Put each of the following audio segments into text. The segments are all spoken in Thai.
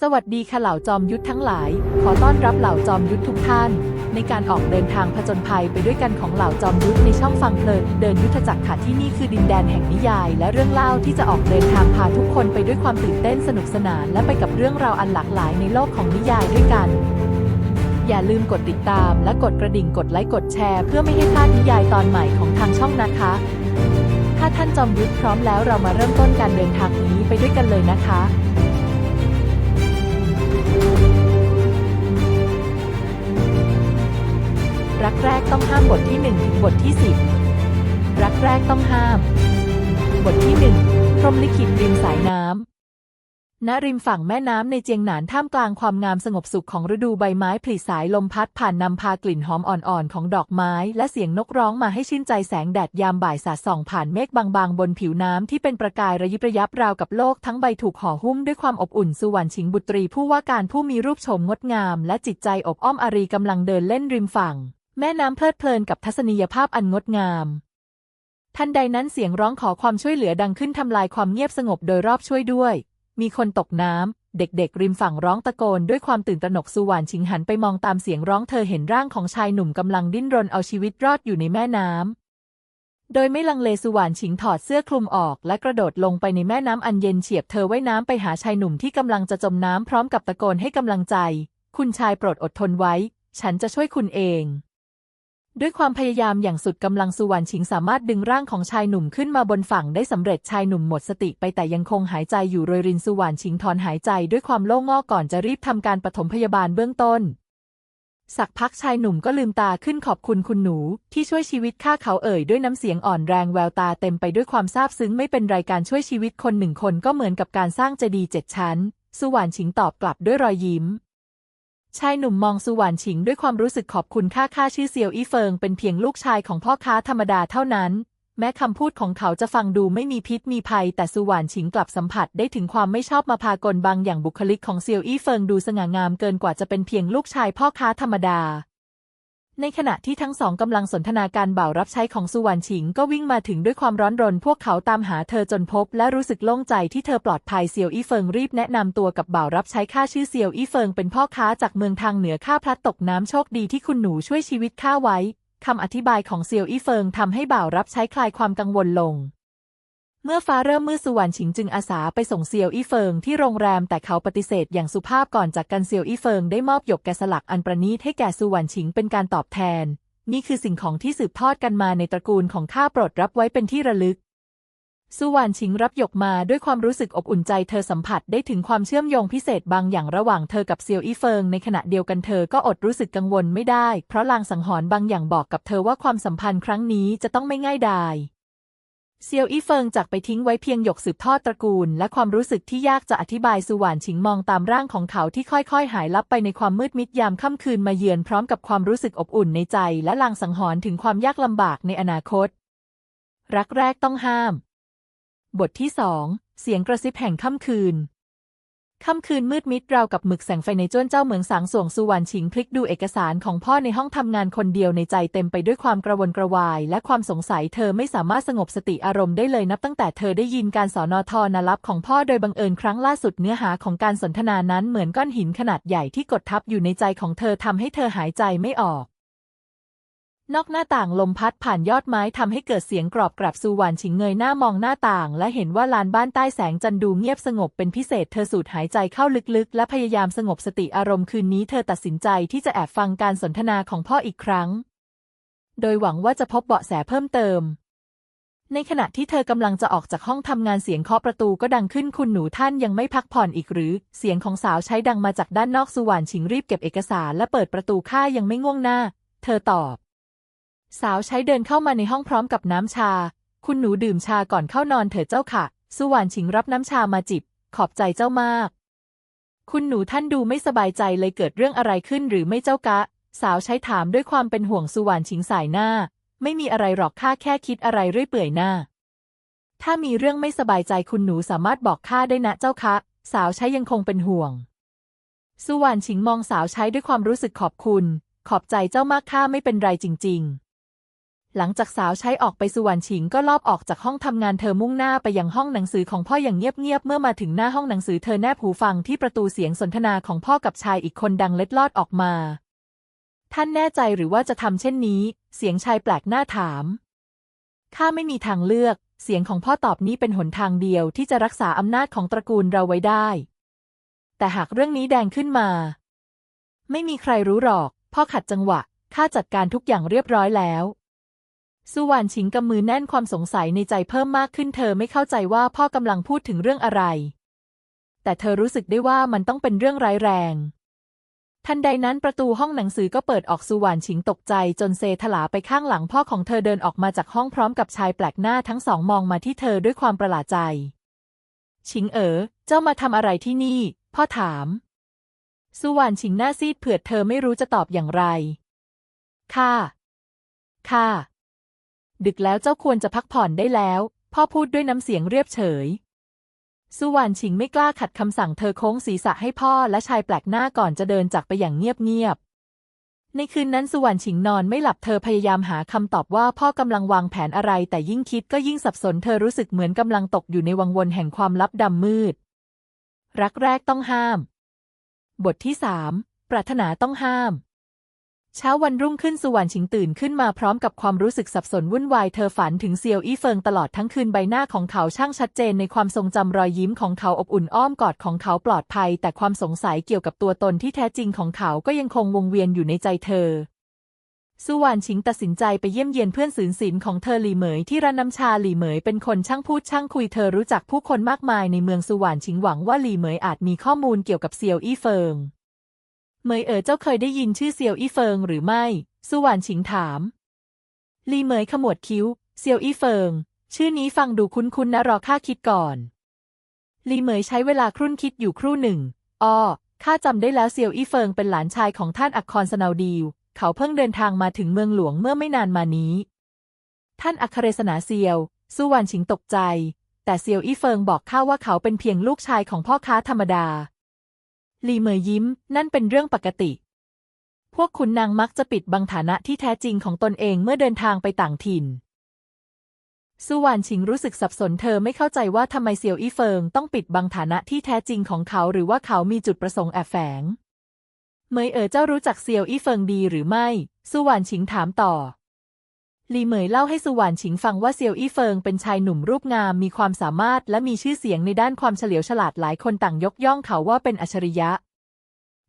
สวัสดีค่ะเหล่าจอมยุทธทั้งหลาย ขอต้อนรับเหล่าจอมยุทธทุกท่าน ในการออกเดินทางผจญภัยไปด้วยกันของเหล่าจอมยุทธในช่องฟังเพลินเดินยุทธจักรค่ะที่นี่คือดินแดนแห่งนิยาย และเรื่องเล่าที่จะออกเดินทางพาทุกคนไปด้วยความตื่นเต้นสนุกสนาน และไปกับเรื่องราวอันหลากหลายในโลกของนิยายด้วยกัน อย่าลืมกดติดตาม และกดกระดิ่งกดไลค์กดแชร์ เพื่อไม่ให้พลาดนิยายตอนใหม่ของทางช่องนะคะ ถ้าท่านจอมยุทธพร้อมแล้วเรามาเริ่มต้นการเดินทางนี้ไปด้วยกันเลยนะคะ รักแรกต้องห้ามบทที่ 1 ถึงบทที่ 10 รักแรกต้องห้าม บทที่ 1 พรหมลิขิตริมสายน้ำณริมฝั่งแม่น้ำในเจียงหนานท่ามกลางความงามสงบสุขของฤดูใบไม้ผลิสายลมพัดผ่านนำพากลิ่นหอมอ่อนๆ ของดอกไม้ และเสียงนกร้องมาให้ชื่นใจแสงแดดยามบ่ายสาดส่องผ่านเมฆบางๆ บนผิวน้ำที่เป็นประกายระยิบระยับราวกับโลกทั้งใบถูกห่อหุ้มด้วยความอบอุ่นสุวรรณชิงบุตรีผู้ว่าการผู้มีรูปโฉมงดงาม และจิตใจอบอ้อมอารีกำลังเดินเล่นริมฝั่ง แม่น้ำเพลิดเพลินกับทัศนียภาพอันงดงาม ทันใดนั้นเสียงร้องขอความช่วยเหลือดังขึ้นทำลายความเงียบสงบโดยรอบช่วยด้วย มีคนตกน้ำ เด็กๆ ริมฝั่งร้องตะโกนด้วยความตื่นตระหนกสุวรรณชิงหันไปมองตามเสียงร้องเธอเห็นร่างของชายหนุ่มกำลังดิ้นรนเอาชีวิตรอดอยู่ในแม่น้ำโดยไม่ลังเลสุวรรณชิงถอดเสื้อคลุมออก และกระโดดลงไปในแม่น้ำอันเย็นเฉียบเธอว่ายน้ำไปหาชายหนุ่มที่กำลังจะจมน้ำพร้อมกับตะโกนให้กำลังใจ คุณชายโปรดอดทนไว้ ฉันจะช่วยคุณเอง ด้วยความพยายามอย่างสุดกำลังสุวรรณชิงสามารถดึงร่างของชายหนุ่มขึ้นมาบนฝั่งได้สำเร็จชายหนุ่มหมดสติไปแต่ยังคงหายใจอยู่โรยรินสุวรรณชิงถอนหายใจด้วยความโล่งงอกก่อนจะรีบทำการปฐมพยาบาลเบื้องต้น สักพักชายหนุ่มก็ลืมตาขึ้นขอบคุณคุณหนู ที่ช่วยชีวิตข้าเขาเอ่ยด้วยน้ำเสียงอ่อนแรงแววตาเต็มไปด้วยความซาบซึ้งไม่เป็นไรการช่วยชีวิตคนหนึ่งคนก็เหมือนกับการสร้างเจดีย์เจ็ดชั้น สุวรรณชิงตอบกลับด้วยรอยยิ้ม ชายหนุ่มมองสุวรรณฉิงด้วยความรู้สึกขอบคุณค่าค่าชื่อเซียวอี้เฟิงเป็นเพียงลูกชายของพ่อค้าธรรมดาเท่านั้น แม้คำพูดของเขาจะฟังดูไม่มีพิษมีภัย แต่สุวรรณฉิงกลับสัมผัสได้ถึงความไม่ชอบมาพากลบางอย่างบุคลิกของเซียวอี้เฟิงดูสง่างามเกินกว่าจะเป็นเพียงลูกชายพ่อค้าธรรมดา ในขณะที่ทั้งสองกำลังสนทนาการบ่าวรับใช้ของสุวรรณชิงก็วิ่งมาถึงด้วยความร้อนรน พวกเขาตามหาเธอจนพบ และรู้สึกโล่งใจที่เธอปลอดภัยเซียวอี้เฟิงรีบแนะนำตัวกับบ่าวรับใช้ข้าชื่อเซียวอี้เฟิงเป็นพ่อค้าจากเมืองทางเหนือข้าพลัดตกน้ำโชคดีที่คุณหนูช่วยชีวิตข้าไว้คำอธิบายของเซียวอี้เฟิงทำให้บ่าวรับใช้คลายความกังวลลง เมื่อฟ้าเริ่มมืดสุวรรณฉิงจึงอาสาไปส่งเซียวอี้เฟิงที่โรงแรมแต่เขาปฏิเสธอย่างสุภาพก่อนจากกันเซียวอี้เฟิงได้มอบหยกแกะสลักอันประณีตให้แก่สุวรรณฉิงเป็นการตอบแทน นี่คือสิ่งของที่สืบทอดกันมาในตระกูลของข้าโปรดรับไว้เป็นที่ระลึก สุวรรณชิงรับหยกมาด้วยความรู้สึกอบอุ่นใจเธอสัมผัสได้ถึงความเชื่อมโยงพิเศษบางอย่างระหว่างเธอกับเซียวอี้เฟิงในขณะเดียวกันเธอก็อดรู้สึกกังวลไม่ได้ เพราะลางสังหรณ์บางอย่างบอกกับเธอว่าความสัมพันธ์ครั้งนี้จะต้องไม่ง่ายดาย เซียวอี้เฟิงจากไปทิ้งไว้เพียงหยกสืบทอดตระกูล และความรู้สึกที่ยากจะอธิบายสุวรรณชิงมองตามร่างของเขาที่ค่อยๆ หายลับไปในความมืดมิดยามค่ำคืนมาเยือนพร้อมกับความรู้สึกอบอุ่นในใจ และลางสังหรณ์ถึงความยากลำบากในอนาคต รักแรกต้องห้าม บทที่สองเสียงกระซิบแห่งค่ำคืน ค่ำคืนมืดมิดราวกับหมึกแสงไฟในจ้วนเจ้าเหมืองสางสวงสุวรรณชิงพลิกดูเอกสารของพ่อในห้องทำงานคนเดียวในใจเต็มไปด้วยความกระวนกระวาย และความสงสัยเธอไม่สามารถสงบสติอารมณ์ได้เลยนับตั้งแต่เธอได้ยินการสอนอทอนาลับของพ่อโดยบังเอิญครั้งล่าสุดเนื้อหาของการสนทนานั้นเหมือนก้อนหินขนาดใหญ่ที่กดทับอยู่ในใจของเธอทำให้เธอหายใจไม่ออก นอกหน้าต่างลมพัดผ่านยอดไม้ทำให้เกิดเสียงกรอบกรับสุวรรณชิงเงยหน้ามองหน้าต่าง และเห็นว่าลานบ้านใต้แสงจันทร์ดูเงียบสงบเป็นพิเศษเธอสูดหายใจเข้าลึกๆ และพยายามสงบสติอารมณ์คืนนี้เธอตัดสินใจที่จะแอบฟังการสนทนาของพ่ออีกครั้ง โดยหวังว่าจะพบเบาะแสเพิ่มเติม ในขณะที่เธอกำลังจะออกจากห้องทำงานเสียงเคาะประตูก็ดังขึ้นคุณหนูท่านยังไม่พักผ่อนอีกหรือ เสียงของสาวใช้ดังมาจากด้านนอกสุวรรณชิงรีบเก็บเอกสารและเปิดประตูข้ายังไม่ง่วงหน้า เธอตอบ สาวใช้เดินเข้ามาในห้องพร้อมกับน้ำชา คุณหนูดื่มชาก่อนเข้านอนเถิดเจ้าค่ะ สุวรรณชิงรับน้ำชามาจิบ ขอบใจเจ้ามาก คุณหนูท่านดูไม่สบายใจเลยเกิดเรื่องอะไรขึ้นหรือไม่เจ้ากะ สาวใช้ถามด้วยความเป็นห่วงสุวรรณชิงสายหน้า ไม่มีอะไรหรอกข้าแค่คิดอะไรเรื่อยเปื่อยหน้า ถ้ามีเรื่องไม่สบายใจคุณหนูสามารถบอกข้าได้นะเจ้าคะ สาวใช้ยังคงเป็นห่วง สุวรรณชิงมองสาวใช้ด้วยความรู้สึกขอบคุณ ขอบใจเจ้ามากข้าไม่เป็นไรจริง ๆ หลังจากสาวใช้ออกไปสุวรรณฉิงก็ลอบออกจากห้องทำงานเธอมุ่งหน้าไปยังห้องหนังสือของพ่ออย่างเงียบๆเมื่อมาถึงหน้าห้องหนังสือเธอแนบหูฟังที่ประตูเสียงสนทนาของพ่อกับชายอีกคนดังเล็ดลอดออกมา ท่านแน่ใจหรือว่าจะทำเช่นนี้ เสียงชายแปลกหน้าถามข้าไม่มีทางเลือก เสียงของพ่อตอบนี้เป็นหนทางเดียวที่จะรักษาอำนาจของตระกูลเราไว้ได้ แต่หากเรื่องนี้แดงขึ้นมา ไม่มีใครรู้หรอก พ่อขัดจังหวะข้าจัดการทุกอย่างเรียบร้อยแล้ว สุวรรณชิงกำมือแน่นความสงสัยในใจเพิ่มมากขึ้นเธอไม่เข้าใจว่าพ่อกำลังพูดถึงเรื่องอะไร แต่เธอรู้สึกได้ว่ามันต้องเป็นเรื่องร้ายแรง ทันใดนั้นประตูห้องหนังสือก็เปิดออกสุวรรณชิงตกใจจนเซถลาไปข้างหลังพ่อของเธอเดินออกมาจากห้องพร้อมกับชายแปลกหน้าทั้งสองมองมาที่เธอด้วยความประหลาดใจ ชิงเอ๋อเจ้ามาทำอะไรที่นี่ พ่อถาม สุวรรณชิงหน้าซีดเผือดเธอไม่รู้จะตอบอย่างไร ค่ะ ค่ะ ดึกแล้วเจ้าควรจะพักผ่อนได้แล้ว พ่อพูดด้วยน้ำเสียงเรียบเฉย สุวรรณชิงไม่กล้าขัดคำสั่งเธอโค้งศีรษะให้พ่อและชายแปลกหน้าก่อนจะเดินจากไปอย่างเงียบๆ ในคืนนั้นสุวรรณชิงนอนไม่หลับเธอพยายามหาคำตอบว่าพ่อกำลังวางแผนอะไร แต่ยิ่งคิดก็ยิ่งสับสนเธอรู้สึกเหมือนกำลังตกอยู่ในวังวนแห่งความลับดำมืด รักแรกต้องห้าม บทที่สามปรารถนาต้องห้าม เช้าวันรุ่งขึ้นสุวรรณชิงตื่นขึ้นมาพร้อมกับความรู้สึกสับสนวุ่นวายเธอฝันถึงเซียวอี้เฟิงตลอดทั้งคืนใบหน้าของเขาช่างชัดเจนในความทรงจำรอยยิ้มของเขาอบอุ่นอ้อมกอดของเขาปลอดภัย แต่ความสงสัยเกี่ยวกับตัวตนที่แท้จริงของเขาก็ยังคงวงเวียนอยู่ในใจเธอสุวรรณชิงตัดสินใจไปเยี่ยมเยียนเพื่อนสืนศิลของเธอหลี่เหมยที่ร้านน้ำชาหลี่เหมยเป็นคนช่างพูดช่างคุยเธอรู้จักผู้คนมากมายในเมืองสุวรรณชิงหวังว่าหลี่เหมยอาจมีข้อมูลเกี่ยวกับเซียวอี้เฟิง เหมยเอ๋อเจ้าเคยได้ยินชื่อเซียวอี้เฟิงหรือไม่ สุวรรณชิงถาม ลีเหมยขมวดคิ้ว เซียวอี้เฟิง ชื่อนี้ฟังดูคุ้นๆนะรอข้าคิดก่อน ลีเหมยใช้เวลาครุ่นคิดอยู่ครู่หนึ่ง อ้อ ข้าจำได้แล้วเซียวอี้เฟิงเป็นหลานชายของท่านอักครสนาวดีว เขาเพิ่งเดินทางมาถึงเมืองหลวงเมื่อไม่นานมานี้ ท่านอัครเสนาเซียว สุวรรณชิงตกใจ แต่เซียวอี้เฟิงบอกข้าว่าเขาเป็นเพียงลูกชายของพ่อค้าธรรมดา ลีเหมยยิ้ม นั่นเป็นเรื่องปกติ พวกขุนนางมักจะปิดบังฐานะที่แท้จริงของตนเองเมื่อเดินทางไปต่างถิ่น สุวรรณชิงรู้สึกสับสนเธอไม่เข้าใจว่าทำไมเซียวอี้เฟิงต้องปิดบังฐานะที่แท้จริงของเขาหรือว่าเขามีจุดประสงค์แอบแฝง เมยเอ๋อเจ้ารู้จักเซียวอี้เฟิงดีหรือไม่ สุวรรณชิงถามต่อ ลีเหมยเล่าให้สุวรรณชิงฟังว่าเซียวอี้เฟิงเป็นชายหนุ่มรูปงามมีความสามารถและมีชื่อเสียงในด้านความเฉลียวฉลาดหลายคนต่างยกย่องเขาว่าเป็นอัจฉริยะ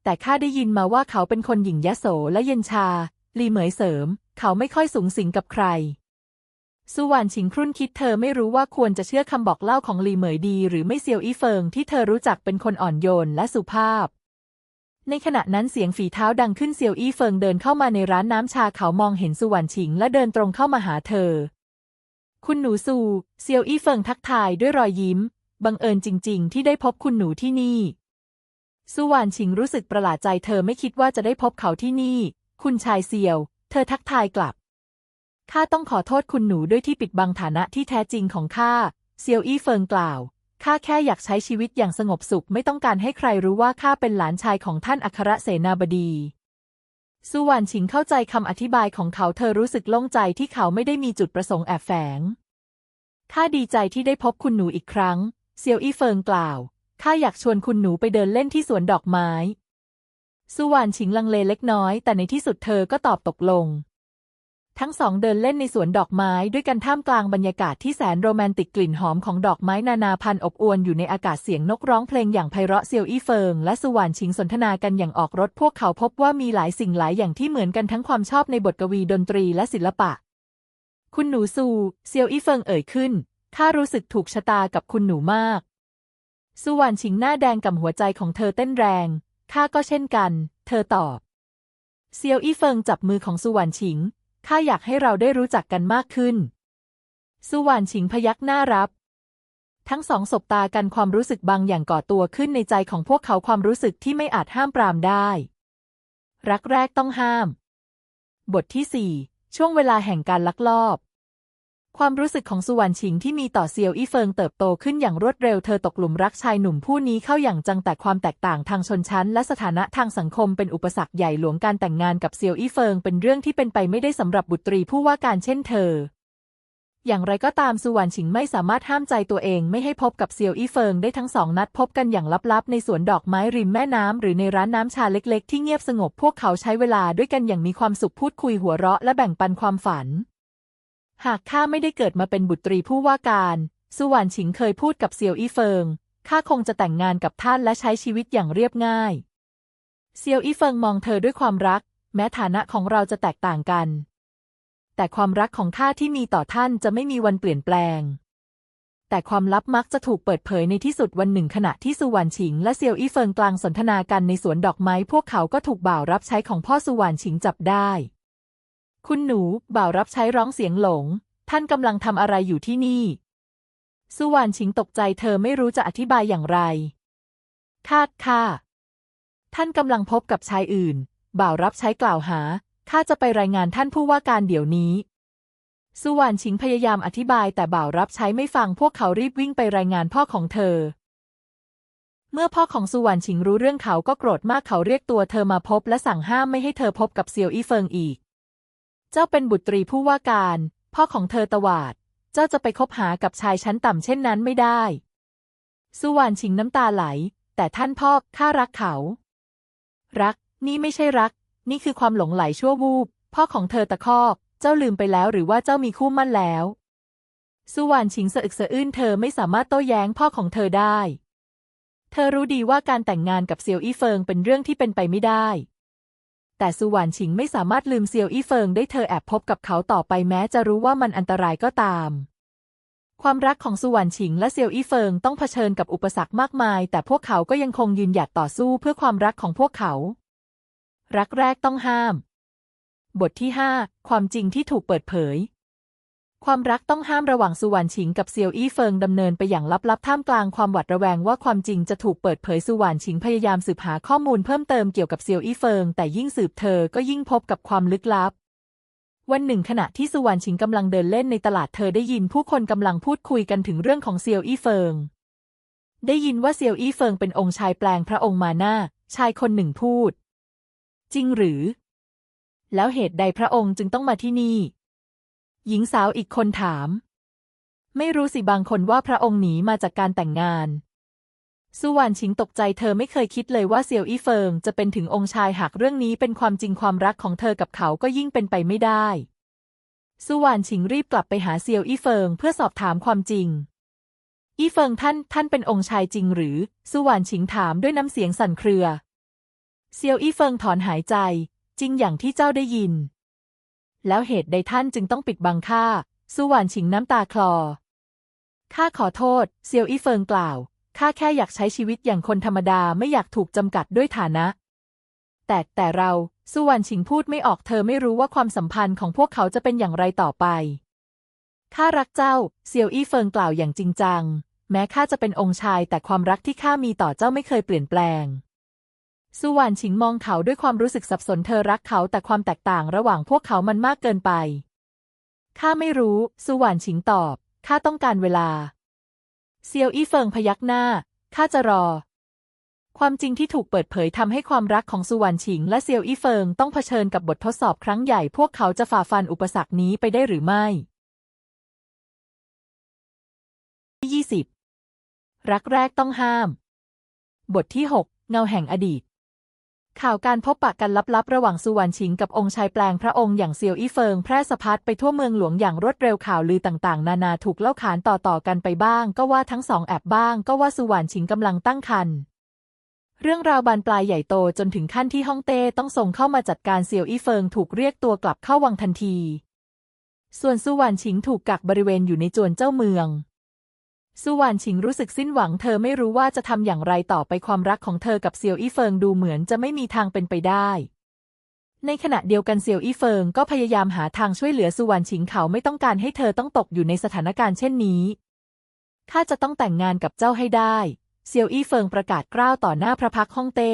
แต่ข้าได้ยินมาว่าเขาเป็นคนหยิ่งยโสและเย็นชา ลีเหมยเสริม เขาไม่ค่อยสูงสิงกับใคร สุวรรณชิงครุ่นคิดเธอไม่รู้ว่าควรจะเชื่อคำบอกเล่าของลีเหมยดี หรือไม่เซียวอี้เฟิงที่เธอรู้จักเป็นคนอ่อนโยนและสุภาพ ในขณะนั้นเสียงฝีเท้าดังขึ้นเซียวอี้เฟิงเดินเข้ามาในร้านน้ำชาเขามองเห็นสุวรรณชิงและเดินตรงเข้ามาหาเธอ คุณหนูซูเซียวอี้เฟิงทักทายด้วยรอยยิ้ม บังเอิญจริง ๆ ที่ได้พบคุณหนูที่นี่ สุวรรณชิงรู้สึกประหลาดใจเธอไม่คิดว่าจะได้พบเขาที่นี่ คุณชายเซียว เธอทักทายกลับ ข้าต้องขอโทษคุณหนูด้วยที่ปิดบังฐานะที่แท้จริงของข้า เซียวอี้เฟิงกล่าว ข้าแค่อยากใช้ชีวิตอย่างสงบสุขไม่ต้องการให้ใครรู้ว่าข้าเป็นหลานชายของท่านอัครเสนาบดี สุวรรณชิงเข้าใจคำอธิบายของเขาเธอรู้สึกโล่งใจที่เขาไม่ได้มีจุดประสงค์แอบแฝง ข้าดีใจที่ได้พบคุณหนูอีกครั้ง เซียวอี้เฟิงกล่าว ข้าอยากชวนคุณหนูไปเดินเล่นที่สวนดอกไม้ สุวรรณชิงลังเลเล็กน้อย แต่ในที่สุดเธอก็ตอบตกลง ทั้งสองเดินเล่นในสวนดอกไม้ด้วยกันท่ามกลางบรรยากาศที่แสนโรแมนติกกลิ่นหอมของดอกไม้นานาพันธุ์อบอวลอยู่ในอากาศเสียงนกร้องเพลงอย่างไพเราะเซียวอี้เฟิง และสุวรรณชิงสนทนากันอย่างออกรถพวกเขาพบว่ามีหลายสิ่งหลายอย่างที่เหมือนกันทั้งความชอบในบทกวีดนตรีและศิลปะ คุณหนูซูเซียวอี้เฟิงเอ่ยขึ้นข้ารู้สึกถูกชะตากับคุณหนูมาก สุวรรณชิงหน้าแดงกับหัวใจของเธอเต้นแรงข้าก็เช่นกัน เธอตอบเซียวอี้เฟิงจับมือของสุวรรณชิง ข้าอยากให้เราได้รู้จักกันมากขึ้น สุวรรณชิงพยักหน้ารับ ทั้งสองสบตากันความรู้สึกบางอย่างก่อตัวขึ้นในใจของพวกเขาความรู้สึกที่ไม่อาจห้ามปรามได้ รักแรกต้องห้าม บทที่สี่ช่วงเวลาแห่งการลักลอบ ความรู้สึกของสุวรรณชิงที่มีต่อเซียวอี้เฟิงเติบโตขึ้นอย่างรวดเร็วเธอตกหลุมรักชายหนุ่มผู้นี้เข้าอย่างจังแต่ความแตกต่างทางชนชั้น และสถานะทางสังคมเป็นอุปสรรคใหญ่หลวงการแต่งงานกับเซียวอี้เฟิงเป็นเรื่องที่เป็นไปไม่ได้สำหรับบุตรีผู้ว่าการเช่นเธอ อย่างไรก็ตามสุวรรณชิงไม่สามารถห้ามใจตัวเองไม่ให้พบกับเซียวอี้เฟิงได้ทั้งสองนัดพบกันอย่างลับๆ ในสวนดอกไม้ริมแม่น้ำหรือในร้านน้ำชาเล็ก ๆ ที่เงียบสงบพวกเขาใช้เวลาด้วยกันอย่างมีความสุขพูดคุยหัวเราะและแบ่งปันความฝัน หากข้าไม่ได้เกิดมาเป็นบุตรีผู้ว่าการ สุวรรณชิงเคยพูดกับเซียวอี้เฟิง ข้าคงจะแต่งงานกับท่านและใช้ชีวิตอย่างเรียบง่าย เซียวอี้เฟิงมองเธอด้วยความรัก แม้ฐานะของเราจะแตกต่างกัน แต่ความรักของข้าที่มีต่อท่านจะไม่มีวันเปลี่ยนแปลง แต่ความลับมักจะถูกเปิดเผยในที่สุดวันหนึ่งขณะที่สุวรรณชิง และเซียวอี้เฟิงกลางสนทนากันในสวนดอกไม้ พวกเขาก็ถูกบ่าวรับใช้ของพ่อสุวรรณชิงจับได้ คุณหนูบ่าวรับใช้ร้องเสียงหลง ท่านกำลังทำอะไรอยู่ที่นี่ สุวรรณชิงตกใจเธอไม่รู้จะอธิบายอย่างไร คาดค่ะ ท่านกำลังพบกับชายอื่น บ่าวรับใช้กล่าวหา ข้าจะไปรายงานท่านผู้ว่าการเดี๋ยวนี้ สุวรรณชิงพยายามอธิบายแต่บ่าวรับใช้ไม่ฟังพวกเขารีบวิ่งไปรายงานพ่อของเธอเมื่อพ่อของสุวรรณชิงรู้เรื่องเขาก็โกรธมากเขาเรียกตัวเธอมาพบและสั่งห้ามไม่ให้เธอพบกับเซียวอี้เฟิงอีก เจ้าเป็นบุตรีผู้ว่าการ พ่อของเธอตวาด เจ้าจะไปคบหากับชายชั้นต่ำเช่นนั้นไม่ได้ สุวรรณชิงน้ำตาไหล แต่ท่านพ่อข้ารักเขา รัก นี่ไม่ใช่รัก นี่คือความหลงไหลชั่ววูบ พ่อของเธอตะคอก เจ้าลืมไปแล้วหรือว่าเจ้ามีคู่มั่นแล้ว สุวรรณชิงสะอึกสะอื้นเธอไม่สามารถโต้แย้งพ่อของเธอได้ เธอรู้ดีว่าการแต่งงานกับเซียวอี้เฟิงเป็นเรื่องที่เป็นไปไม่ได้ แต่สุวรรณชิงไม่สามารถลืมเซียวอี้เฟิงได้เธอแอบพบกับเขาต่อไปแม้จะรู้ว่ามันอันตรายก็ตาม ความรักของสุวรรณชิงและเซียวอี้เฟิงต้องเผชิญกับอุปสรรคมากมาย แต่พวกเขาก็ยังคงยืนหยัดต่อสู้เพื่อความรักของพวกเขา รักแรกต้องห้าม บทที่5ความจริงที่ถูกเปิดเผย ความรักต้องห้ามระหว่างสุวรรณชิงกับเซียวอี้เฟิงดำเนินไปอย่างลับๆท่ามกลางความหวาดระแวงว่าความจริงจะถูกเปิดเผยสุวรรณชิงพยายามสืบหาข้อมูลเพิ่มเติมเกี่ยวกับเซียวอี้เฟิงแต่ยิ่งสืบเธอก็ยิ่งพบกับความลึกลับ วันหนึ่งขณะที่สุวรรณชิงกำลังเดินเล่นในตลาดเธอได้ยินผู้คนกำลังพูดคุยกันถึงเรื่องของเซียวอี้เฟิง ได้ยินว่าเซียวอี้เฟิงเป็นองค์ชายแปลงพระองค์มาหน้า ชายคนหนึ่งพูด จริงหรือ แล้วเหตุใดพระองค์จึงต้องมาที่นี่ หญิงสาวอีกคนถาม ไม่รู้สิบางคนว่าพระองค์หนีมาจากการแต่งงาน สุวรรณชิงตกใจเธอไม่เคยคิดเลยว่าเซียวอี้เฟิงจะเป็นถึงองค์ชายหากเรื่องนี้เป็นความจริงความรักของเธอกับเขาก็ยิ่งเป็นไปไม่ได้ สุวรรณชิงรีบกลับไปหาเซียวอี้เฟิงเพื่อสอบถามความจริง อี้เฟิงท่านท่านเป็นองค์ชายจริงหรือ สุวรรณชิงถามด้วยน้ำเสียงสั่นเครือ เซียวอี้เฟิงถอนหายใจ จริงอย่างที่เจ้าได้ยิน แล้วเหตุใดท่านจึงต้องปิดบังข้าสุวรรณชิงน้ำตาคลอ ข้าขอโทษ เซียวอี้เฟิงกล่าว ข้าแค่อยากใช้ชีวิตอย่างคนธรรมดาไม่อยากถูกจำกัดด้วยฐานะ แต่แต่เรา สุวรรณชิงพูดไม่ออกเธอไม่รู้ว่าความสัมพันธ์ของพวกเขาจะเป็นอย่างไรต่อไป ข้ารักเจ้า เซียวอี้เฟิงกล่าวอย่างจริงจัง แม้ข้าจะเป็นองค์ชายแต่ความรักที่ข้ามีต่อเจ้าไม่เคยเปลี่ยนแปลง สุวรรณชิงมองเขาด้วยความรู้สึกสับสนเธอรักเขาแต่ความแตกต่างระหว่างพวกเขามันมากเกินไป ข้าไม่รู้ สุวรรณชิงตอบ ข้าต้องการเวลา เซียวอี้เฟิงพยักหน้า ข้าจะรอ ความจริงที่ถูกเปิดเผยทำให้ความรักของสุวรรณชิง และเซียวอี้เฟิงต้องเผชิญกับบททดสอบครั้งใหญ่ พวกเขาจะฝ่าฟันอุปสรรคนี้ไปได้หรือไม่ 20. รักแรกต้องห้าม บทที่ 6 เงาแห่งอดีต ข่าวการพบปะกันลับๆ ระหว่างสุวรรณชิงกับองค์ชายแปลงพระองค์อย่างเซียวอี้เฟิง แพร่สะพัดไปทั่วเมืองหลวงอย่างรวดเร็วข่าวลือต่างๆ นานาถูกเล่าขานต่อๆกันไปบ้าง ก็ว่าทั้งสองแอบบ้าง ก็ว่าสุวรรณชิงกำลังตั้งครรภ์เรื่องราวบานปลายใหญ่โตจนถึงขั้นที่ฮ่องเต้ต้องส่งเข้ามาจัดการเซียวอี้เฟิงถูกเรียกตัวกลับเข้าวังทันที ส่วนสุวรรณชิงถูกกักบริเวณอยู่ในจวนเจ้าเมือง สุวรรณชิงรู้สึกสิ้นหวังเธอไม่รู้ว่าจะทำอย่างไรต่อไปความรักของเธอกับเซียวอี้เฟิงดูเหมือนจะไม่มีทางเป็นไปได้ ในขณะเดียวกันเซียวอี้เฟิงก็พยายามหาทางช่วยเหลือสุวรรณชิงเขาไม่ต้องการให้เธอต้องตกอยู่ในสถานการณ์เช่นนี้ข้าจะต้องแต่งงานกับเจ้าให้ได้ เซียวอี้เฟิงประกาศกล้าวต่อหน้าพระพักฮ่องเต้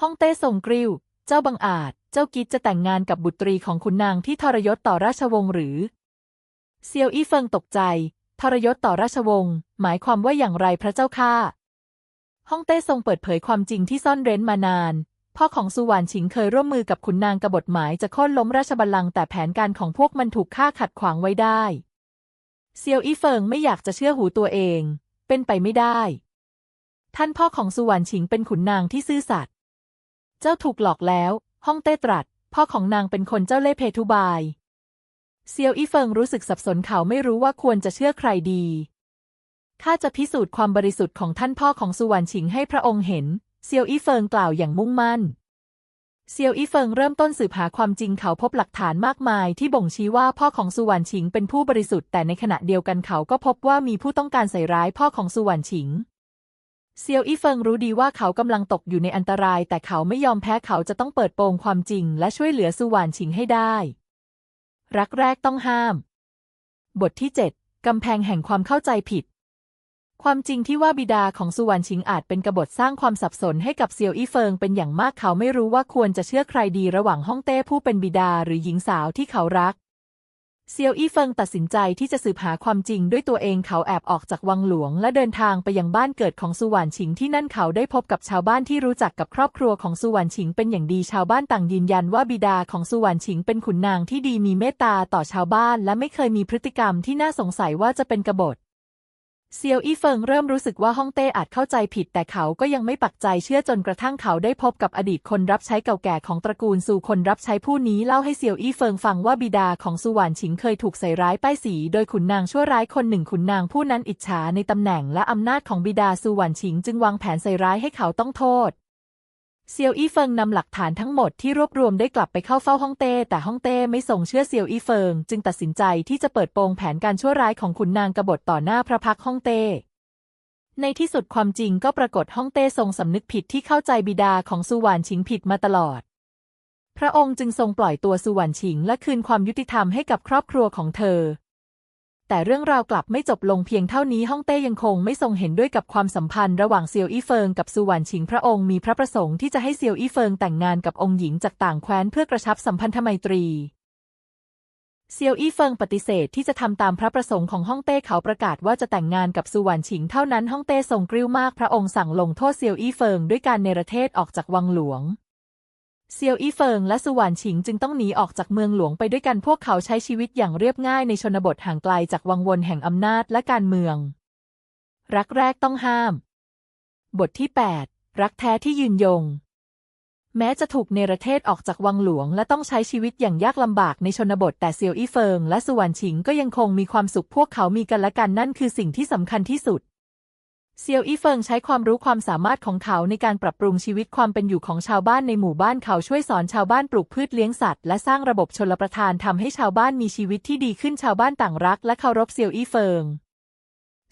ฮ่องเต้ทรงกริ้ว เจ้าบังอาจ เจ้ากิจจะแต่งงานกับบุตรีของคุณนางที่ทรยศต่อราชวงศ์หรือ เซียวอี้เฟิงตกใจ ทรยศต่อราชวงศ์หมายความว่าอย่างไรพระเจ้าข้าฮ่องเต้ทรงเปิดเผยความจริงที่ซ่อนเร้นมานาน พ่อของสุวรรณชิงเคยร่วมมือกับขุนนางกบฏหมายจะโค่นล้มราชบัลลังก์แต่แผนการของพวกมันถูกฆ่าขัดขวางไว้ได้ เซียวอี้เฟิงไม่อยากจะเชื่อหูตัวเอง เป็นไปไม่ได้ ท่านพ่อของสุวรรณชิงเป็นขุนนางที่ซื่อสัตย์ เจ้าถูกหลอกแล้ว ฮ่องเต้ตรัส พ่อของนางเป็นคนเจ้าเล่ห์เพทุบาย เซียวอี้เฟิงรู้สึกสับสนเขาไม่รู้ว่าควรจะเชื่อใครดีข้าจะพิสูจน์ความบริสุทธิ์ของท่านพ่อของสุวรรณชิงให้พระองค์เห็น เซียวอี้เฟิงกล่าวอย่างมุ่งมั่น เซียวอี้เฟิงเริ่มต้นสืบหาความจริงเขาพบหลักฐานมากมายที่บ่งชี้ว่าพ่อของสุวรรณชิงเป็นผู้บริสุทธิ์แต่ในขณะเดียวกันเขาก็พบว่ามีผู้ต้องการใส่ร้ายพ่อของสุวรรณชิง เซียวอี้เฟิงรู้ดีว่าเขากำลังตกอยู่ในอันตราย แต่เขาไม่ยอมแพ้เขาจะต้องเปิดโปงความจริง และช่วยเหลือสุวรรณชิงให้ได้ รักแรกต้องห้าม บทที่ 7 กำแพงแห่งความเข้าใจผิด ความจริงที่ว่าบิดาของสุวรรณชิงอาจเป็นกบฏสร้างความสับสนให้กับเซียวอี้เฟิงเป็นอย่างมากเขาไม่รู้ว่าควรจะเชื่อใครดีระหว่างฮ่องเต้ผู้เป็นบิดาหรือหญิงสาวที่เขารัก เซียวอี้เฟิงตัดสินใจที่จะสืบหาความจริงด้วยตัวเองเขาแอบออกจากวังหลวง และเดินทางไปยังบ้านเกิดของสุวรรณชิงที่นั่นเขาได้พบกับชาวบ้านที่รู้จักกับครอบครัวของสุวรรณชิงเป็นอย่างดีชาวบ้านต่างยืนยันว่าบิดาของสุวรรณชิงเป็นขุนนางที่ดีมีเมตตาต่อชาวบ้าน และไม่เคยมีพฤติกรรมที่น่าสงสัยว่าจะเป็นกบฏ เซียวอี้เฟิงเริ่มรู้สึกว่าฮ่องเต้อาจเข้าใจผิด แต่เขาก็ยังไม่ปักใจเชื่อจนกระทั่งเขาได้พบกับอดีตคนรับใช้เก่าแก่ของตระกูลซูคนรับใช้ผู้นี้เล่าให้เซียวอี้เฟิงฟังว่าบิดาของสุวรรณชิงเคยถูกใส่ร้ายป้ายสี โดยขุนนางชั่วร้ายคนหนึ่งขุนนางผู้นั้นอิจฉาในตำแหน่งและอำนาจของบิดาสุวรรณชิง จึงวางแผนใส่ร้ายให้เขาต้องโทษ เซียวอี้เฟิงนำหลักฐานทั้งหมดที่รวบรวมได้กลับไปเข้าเฝ้าฮ่องเต้ แต่ฮ่องเต้ไม่ทรงเชื่อเซียวอี้เฟิง จึงตัดสินใจที่จะเปิดโปงแผนการชั่วร้ายของขุนนางกบฏต่อหน้าพระพักฮ่องเต้ ในที่สุดความจริงก็ปรากฏฮ่องเต้ทรงสำนึกผิดที่เข้าใจบิดาของสุวรรณชิงผิดมาตลอด พระองค์จึงทรงปล่อยตัวสุวรรณชิงและคืนความยุติธรรมให้กับครอบครัวของเธอ แต่เรื่องราวกลับไม่จบลงเพียงเท่านี้ฮ่องเต้ยังคงไม่ทรงเห็นด้วยกับความสัมพันธ์ระหว่างเซียวอี้เฟิงกับสุวรรณชิงพระองค์มีพระประสงค์ที่จะให้เซียวอี้เฟิงแต่งงานกับองค์หญิงจากต่างแคว้นเพื่อกระชับสัมพันธไมตรีเซียวอี้เฟิงปฏิเสธที่จะทำตามพระประสงค์ของฮ่องเต้เขาประกาศว่าจะแต่งงานกับสุวรรณชิงเท่านั้นฮ่องเต้ทรงกริ้วมากพระองค์สั่งลงโทษเซียวอี้เฟิงด้วยการเนรเทศออกจากวังหลวง เซียวอี้เฟิงและสุวรรณชิงจึงต้องหนีออกจากเมืองหลวงไปด้วยกันพวกเขาใช้ชีวิตอย่างเรียบง่ายในชนบทห่างไกลจากวังวนแห่งอำนาจและการเมือง รักแรกต้องห้าม บทที่ 8 รักแท้ที่ยืนยง แม้จะถูกเนรเทศออกจากวังหลวง และต้องใช้ชีวิตอย่างยากลำบากในชนบทแต่เซียวอี้เฟิงและสุวรรณชิงก็ยังคงมีความสุขพวกเขามีกันและกันนั่นคือสิ่งที่สำคัญที่สุด เซียวอี้เฟิงใช้ความรู้ความสามารถของเขาในการปรับปรุงชีวิตความเป็นอยู่ของชาวบ้านในหมู่บ้านเขาช่วยสอนชาวบ้านปลูกพืชเลี้ยงสัตว์และสร้างระบบชลประทานทำให้ชาวบ้านมีชีวิตที่ดีขึ้นชาวบ้านต่างรักและเคารพเซียวอี้เฟิง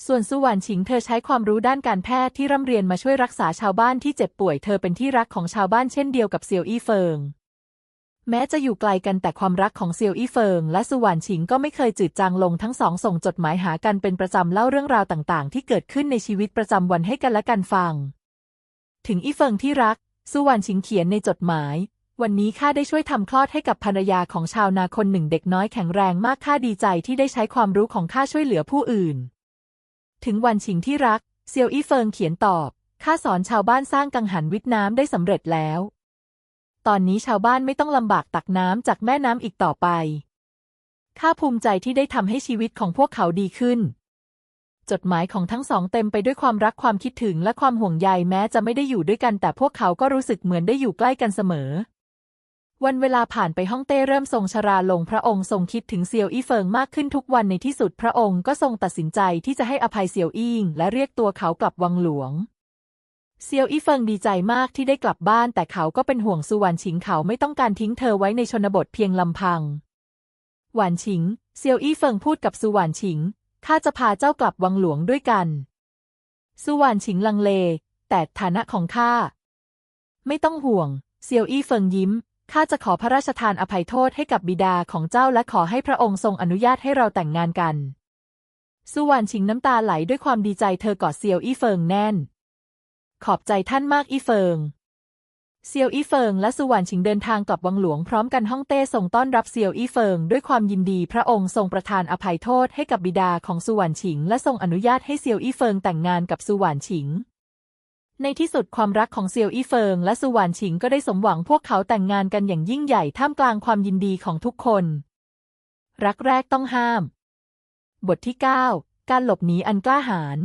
ส่วนสุวรรณชิงเธอใช้ความรู้ด้านการแพทย์ที่ร่ำเรียนมาช่วยรักษาชาวบ้านที่เจ็บป่วยเธอเป็นที่รักของชาวบ้านเช่นเดียวกับเซียวอี้เฟิง แม้จะอยู่ไกลกันแต่ความรักของเซียวอี้เฟิง และสุวรรณชิงก็ไม่เคยจืดจางลงทั้งสองส่งจดหมายหากันเป็นประจำเล่าเรื่องราวต่างๆ ที่เกิดขึ้นในชีวิตประจำวันให้กันและกันฟัง ถึงอี้เฟิงที่รัก สุวรรณชิงเขียนในจดหมาย วันนี้ข้าได้ช่วยทำคลอดให้กับภรรยาของชาวนาคนหนึ่งเด็กน้อยแข็งแรงมากข้าดีใจที่ได้ใช้ความรู้ของข้าช่วยเหลือผู้อื่น ถึงวันชิงที่รักเซียวอี้เฟิงเขียนตอบข้าสอนชาวบ้านสร้างกังหันวิทน้ำได้สำเร็จแล้ว ตอนนี้ชาวบ้านไม่ต้องลำบากตักน้ำจากแม่น้ำอีกต่อไป ข้าภูมิใจที่ได้ทำให้ชีวิตของพวกเขาดีขึ้น จดหมายของทั้งสองเต็มไปด้วยความรักความคิดถึงและความห่วงใยแม้จะไม่ได้อยู่ด้วยกัน แต่พวกเขาก็รู้สึกเหมือนได้อยู่ใกล้กันเสมอ วันเวลาผ่านไปฮ่องเต้เริ่มทรงชราลงพระองค์ทรงคิดถึงเซียวอี้เฟิงมากขึ้นทุกวันในที่สุดพระองค์ก็ทรงตัดสินใจที่จะให้อภัยเซียวอี้งและเรียกตัวเขากลับวังหลวง เซียวอี้เฟิงดีใจมากที่ได้กลับบ้าน แต่เขาก็เป็นห่วงสุวรรณชิงเขาไม่ต้องการทิ้งเธอไว้ในชนบทเพียงลำพัง หวานชิง เซียวอี้เฟิงพูดกับสุวรรณชิง ข้าจะพาเจ้ากลับวังหลวงด้วยกัน สุวรรณชิงลังเล แต่ฐานะของข้า ไม่ต้องห่วง เซียวอี้เฟิงยิ้ม ข้าจะขอพระราชทานอภัยโทษให้กับบิดาของเจ้าและขอให้พระองค์ทรงอนุญาตให้เราแต่งงานกัน สุวรรณชิงน้ำตาไหลด้วยความดีใจเธอกอดเซียวอี้เฟิงแน่น ขอบใจท่านมากอีเฟิง เซียวอี้เฟิงและสุวรรณชิงเดินทางกลับวังหลวงพร้อมกันฮ่องเต้ส่งต้อนรับเซียวอี้เฟิงด้วยความยินดีพระองค์ทรงประทานอภัยโทษให้กับบิดาของสุวรรณชิง และทรงอนุญาตให้เซียวอี้เฟิงแต่งงานกับสุวรรณชิง ในที่สุดความรักของเซียวอี้เฟิงและสุวรรณชิงก็ได้สมหวังพวกเขาแต่งงานกันอย่างยิ่งใหญ่ท่ามกลางความยินดีของทุกคน รักแรกต้องห้าม บทที่ 9 การหลบหนีอันกล้าหาญ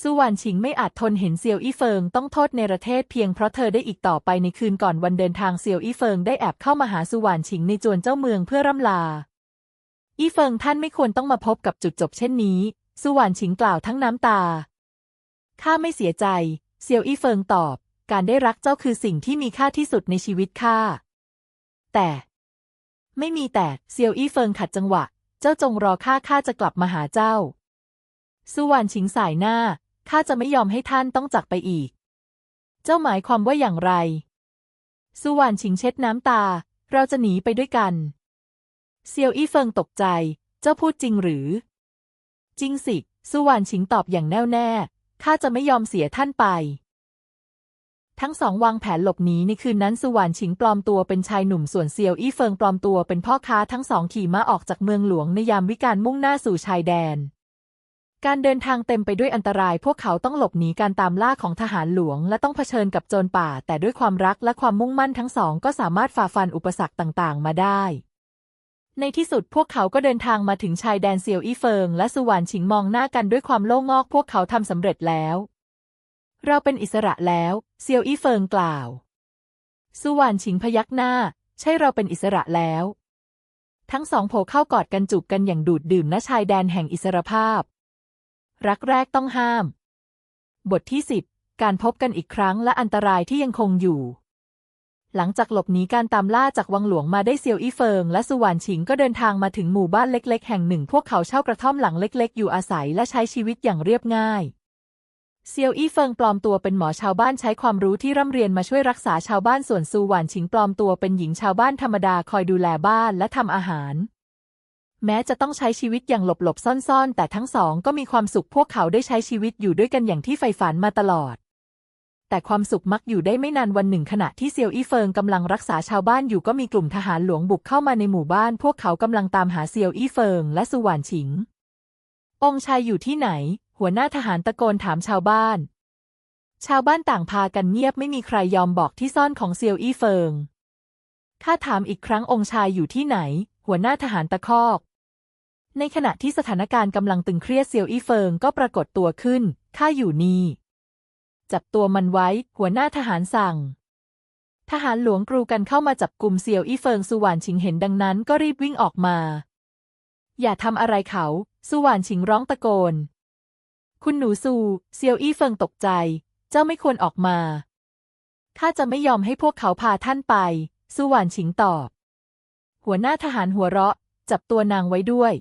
สุวรรณชิงไม่อาจทนเห็นเซียวอี้เฟิงต้องโทษในประเทศเพียงเพราะเธอได้อีกต่อไปในคืนก่อนวันเดินทางเซียวอี้เฟิงได้แอบเข้ามาหาสุวรรณชิงในจวนเจ้าเมืองเพื่อร่ำลา อี้เฟิงท่านไม่ควรต้องมาพบกับจุดจบเช่นนี้ สุวรรณชิงกล่าวทั้งน้ำตา ข้าไม่เสียใจ เซียวอี้เฟิงตอบ การได้รักเจ้าคือสิ่งที่มีค่าที่สุดในชีวิตข้า แต่ ไม่มีแต่ เซียวอี้เฟิงขัดจังหวะ เจ้าจงรอข้าข้าจะกลับมาหาเจ้า สุวรรณชิงสายหน้า ข้าจะไม่ยอมให้ท่านต้องจากไปอีก เจ้าหมายความว่าอย่างไร สุวรรณชิงเช็ดน้ำตา เราจะหนีไปด้วยกัน เซียวอี้เฟิงตกใจ เจ้าพูดจริงหรือ จริงสิ สุวรรณชิงตอบอย่างแน่วแน่ ข้าจะไม่ยอมเสียท่านไป ทั้งสองวางแผนหลบหนีในคืนนั้นสุวรรณชิงปลอมตัวเป็นชายหนุ่มส่วนเซียวอี้เฟิงปลอมตัวเป็นพ่อค้าทั้งสองขี่ม้าออกจากเมืองหลวงในยามวิกาลมุ่งหน้าสู่ชายแดน การเดินทางเต็มไปด้วยอันตราย พวกเขาต้องหลบหนีการตามล่าของทหารหลวง และต้องเผชิญกับโจรป่า แต่ด้วยความรักและความมุ่งมั่นทั้งสอง ก็สามารถฝ่าฟันอุปสรรคต่างๆ มาได้ ในที่สุดพวกเขาก็เดินทางมาถึงชายแดนเซียวอี้เฟิง และสุวรรณชิงมองหน้ากันด้วยความโล่งอก พวกเขาทำสำเร็จแล้ว เราเป็นอิสระแล้ว เซียวอี้เฟิงกล่าว สุวรรณชิงพยักหน้า ใช่เราเป็นอิสระแล้ว ทั้งสองโผเข้ากอดกันจูบกันอย่างดูดดื่มณชายแดนแห่งอิสรภาพ รักแรกต้องห้าม บทที่สิบการพบกันอีกครั้งและอันตรายที่ยังคงอยู่ หลังจากหลบหนีการตามล่าจากวังหลวงมาได้เซียวอี้เฟิง และสุวรรณชิงก็เดินทางมาถึงหมู่บ้านเล็ก ๆ แห่งหนึ่ง พวกเขาเช่ากระท่อมหลังเล็ก ๆ อยู่อาศัยและใช้ชีวิตอย่างเรียบง่ายเซียวอี้เฟิงปลอมตัวเป็นหมอชาวบ้านใช้ความรู้ที่ร่ำเรียนมาช่วยรักษาชาวบ้านส่วนซูหวานชิงปลอมตัวเป็นหญิงชาวบ้านธรรมดาคอยดูแลบ้านและทำอาหาร แม้จะต้องใช้ชีวิตอย่างหลบๆซ่อนๆ แต่ทั้งสองก็มีความสุขพวกเขาได้ใช้ชีวิตอยู่ด้วยกันอย่างที่ใฝ่ฝันมาตลอด แต่ความสุขมักอยู่ได้ไม่นานวันหนึ่งขณะที่เซียวอี้เฟิงกำลังรักษาชาวบ้านอยู่ก็มีกลุ่มทหารหลวงบุกเข้ามาในหมู่บ้าน พวกเขากำลังตามหาเซียวอี้เฟิงและสุหวานชิง องค์ชายอยู่ที่ไหน หัวหน้าทหารตะโกนถามชาวบ้าน ชาวบ้านต่างพากันเงียบไม่มีใครยอมบอกที่ซ่อนของเซียวอี้เฟิงข้าถามอีกครั้งองค์ชายอยู่ที่ไหน หัวหน้าทหารตะคอก ในขณะที่สถานการณ์กำลังตึงเครียดเซียวอี้เฟิงก็ปรากฏตัวขึ้น ข้าอยู่นี่ จับตัวมันไว้ หัวหน้าทหารสั่ง ทหารหลวงกรูกันเข้ามาจับกลุ่มเซียวอี้เฟิงสุวรรณชิงเห็นดังนั้นก็รีบวิ่งออกมา อย่าทำอะไรเขา สุวรรณชิงร้องตะโกน คุณหนูซูเซียวอี้เฟิงตกใจ เจ้าไม่ควรออกมา ข้าจะไม่ยอมให้พวกเขาพาท่านไป สุวรรณชิงตอบ หัวหน้าทหารหัวเราะ จับตัวนางไว้ด้วย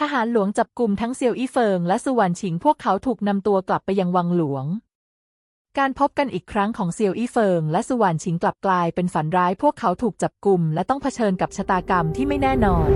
ทหารหลวงจับกลุ่มทั้งเซียวอี้เฟิงและสุวรรณชิงพวกเขาถูกนำตัวกลับไปยังวังหลวง การพบกันอีกครั้งของเซียวอี้เฟิงและสุวรรณชิงกลับกลายเป็นฝันร้ายพวกเขาถูกจับกลุ่มและต้องเผชิญกับชะตากรรมที่ไม่แน่นอน